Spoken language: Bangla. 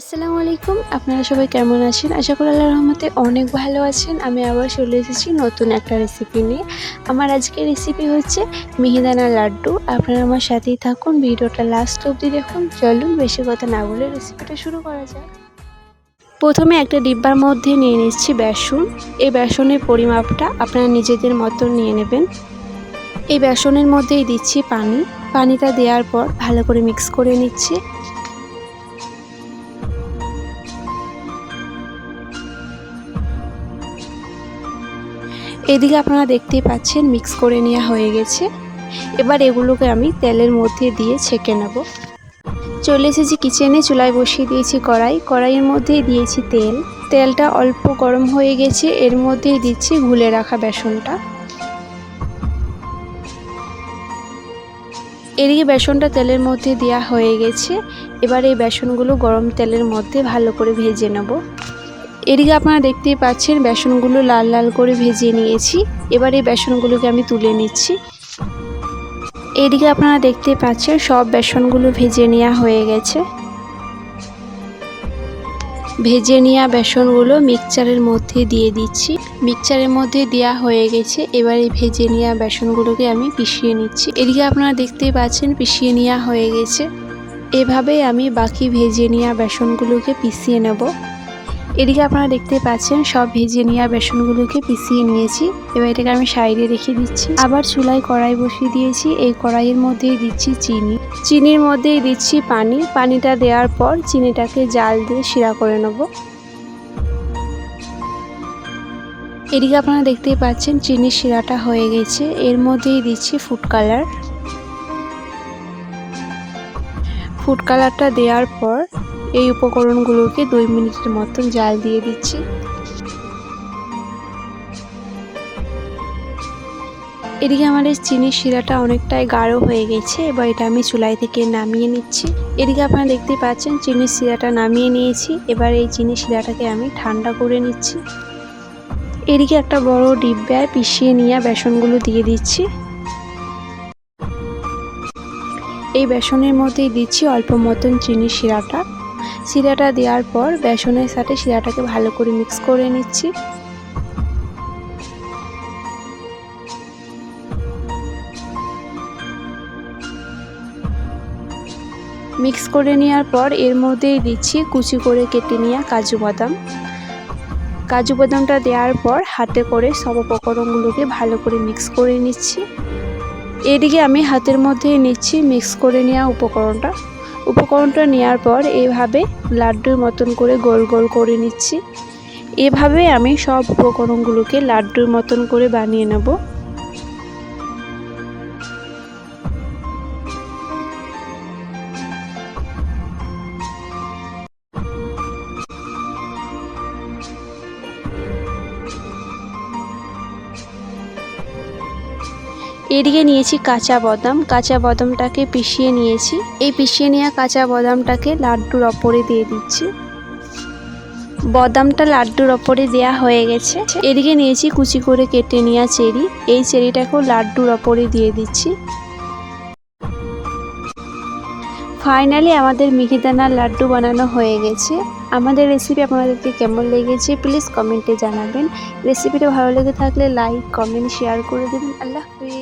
আসসালামু আলাইকুম। আপনারা সবাই কেমন আছেন? আশা করি আল্লাহর রহমতে অনেক ভালো আছেন। আমি আবার চলে এসেছি নতুন একটা রেসিপি নিয়ে। আমার আজকের রেসিপি হচ্ছে মিহিদানা লাড্ডু। আপনারা আমার সাথেই থাকুন। ভিডিওটা লাস্ট অবধি দেখুন। চলুন, বেশি কথা না বলে রেসিপিটা শুরু করা যাক। প্রথমে একটা ডিব্বার মধ্যে নিয়ে নিচ্ছি বেসন। এই বেসনের পরিমাপটা আপনারা নিজেদের মতো নিয়ে নেবেন। এই বেসনের মধ্যেই দিচ্ছি পানি। পানিটা দেওয়ার পর ভালো করে মিক্স করে নিচ্ছি। এদিকে আপনারা দেখতেই পাচ্ছেন মিক্স করে নেওয়া হয়ে গেছে। এবার এগুলোকে আমি তেলের মধ্যে দিয়ে ছেঁকে নেব। চলে এসেছি কিচেনে চুলায় বসিয়ে দিয়েছি কড়াই। কড়াইয়ের মধ্যেই দিয়েছি তেল। তেলটা অল্প গরম হয়ে গেছে, এর মধ্যেই দিচ্ছি গুলে রাখা বেসনটা। এদিকে বেসনটা তেলের মধ্যে দেওয়া হয়ে গেছে। এবার এই বেসনগুলো গরম তেলের মধ্যে ভালো করে ভেজে নেব। এদিকে আপনারা দেখতেই পাচ্ছেন বেসনগুলো লাল লাল করে ভেজে নিয়েছি। এবার এই বেসনগুলোকে আমি তুলে নিচ্ছি। এদিকে আপনারা দেখতে পাচ্ছেন সব বেসনগুলো ভেজে নেওয়া হয়ে গেছে। ভেজে নেওয়া বেসনগুলো মিক্সচারের মধ্যে দিয়ে দিচ্ছি। মিক্সচারের মধ্যে দেওয়া হয়ে গেছে। এবার এই ভেজে নেওয়া বেসনগুলোকে আমি পিষিয়ে নিচ্ছি। এদিকে আপনারা দেখতেই পাচ্ছেন পিষিয়ে নেওয়া হয়ে গেছে। এভাবেই আমি বাকি ভেজে নেওয়া বেসনগুলোকে পিষিয়ে নেব। এদিকে আপনারা দেখতে পাচ্ছেন, সব ভেজে নেওয়া বেসনগুলোকে পিষিয়ে নিয়েছি। এবার এটাকে আমি সাইডে রেখে দিচ্ছি। আবার চুলায় কড়াই বসিয়ে দিয়েছি। এই কড়াইয়ের মধ্যেই দিচ্ছি চিনি। চিনির মধ্যেই দিচ্ছি পানি। পানিটা দেওয়ার পর চিনিটাকে জাল দিয়ে শিরা করে নেব। এদিকে আপনারা দেখতেই পাচ্ছেন, চিনির শিরাটা হয়ে গেছে। এর মধ্যেই দিচ্ছি ফুড কালার। ফুড কালারটা দেওয়ার পর এই উপকরণগুলোকে দুই মিনিটের মতন জাল দিয়ে দিচ্ছি। এদিকে আমার এই চিনির শিরাটা অনেকটাই গাঢ় হয়ে গেছে, এবার এটা আমি চুলাই থেকে নামিয়ে নিচ্ছি। এদিকে আপনারা দেখতে পাচ্ছেন চিনির শিরাটা নামিয়ে নিয়েছি, এবার এই চিনির শিরাটাকে আমি ঠান্ডা করে নিচ্ছি। এদিকে একটা বড় ডিব্বায় পিষিয়ে নিয়ে বেসনগুলো দিয়ে দিচ্ছি। এই বেসনের মধ্যেই দিচ্ছি অল্প মতন চিনির শিরাটা। শিরাটা দেওয়ার পর বেসনের সাথে শিরাটাকে ভালো করে মিক্স করে নিচ্ছি। মিক্স করে নেওয়ার পর এর মধ্যেই দিচ্ছি কুচি করে কেটে নেওয়া কাজু বাদাম। কাজু বাদামটা দেওয়ার পর হাতে করে সব উপকরণগুলোকে ভালো করে মিক্স করে নিচ্ছি। এদিকে আমি হাতের মধ্যেই নিচ্ছি মিক্স করে নেওয়া উপকরণটা। উপকরণটা নেওয়ার পর এইভাবে লাড্ডুর মতন করে গোল গোল করে নিচ্ছি। এভাবে আমি সব উপকরণগুলোকে লাড্ডুর মতন করে বানিয়ে নেব। এদিকে নিয়েছি কাঁচা বাদাম। কাঁচা বাদামটাকে পিষিয়ে নিয়েছি। এই পিষিয়ে নেওয়া কাঁচা বাদামটাকে লাড্ডুর ওপরে দিয়ে দিচ্ছি। বাদামটা লাড্ডুর ওপরে দেওয়া হয়ে গেছে। এদিকে নিয়েছি কুচি করে কেটে নেওয়া চেরি। এই চেরিটাকেও লাড্ডুর ওপরে দিয়ে দিচ্ছি। ফাইনালি আমাদের মিহিদানার লাড্ডু বানানো হয়ে গেছে। আমাদের রেসিপি আপনাদেরকে কেমন লেগেছে প্লিজ কমেন্টে জানাবেন। রেসিপিটা ভালো লেগে থাকলে লাইক, কমেন্ট, শেয়ার করে দেবেন। আল্লাহ হাফিজ।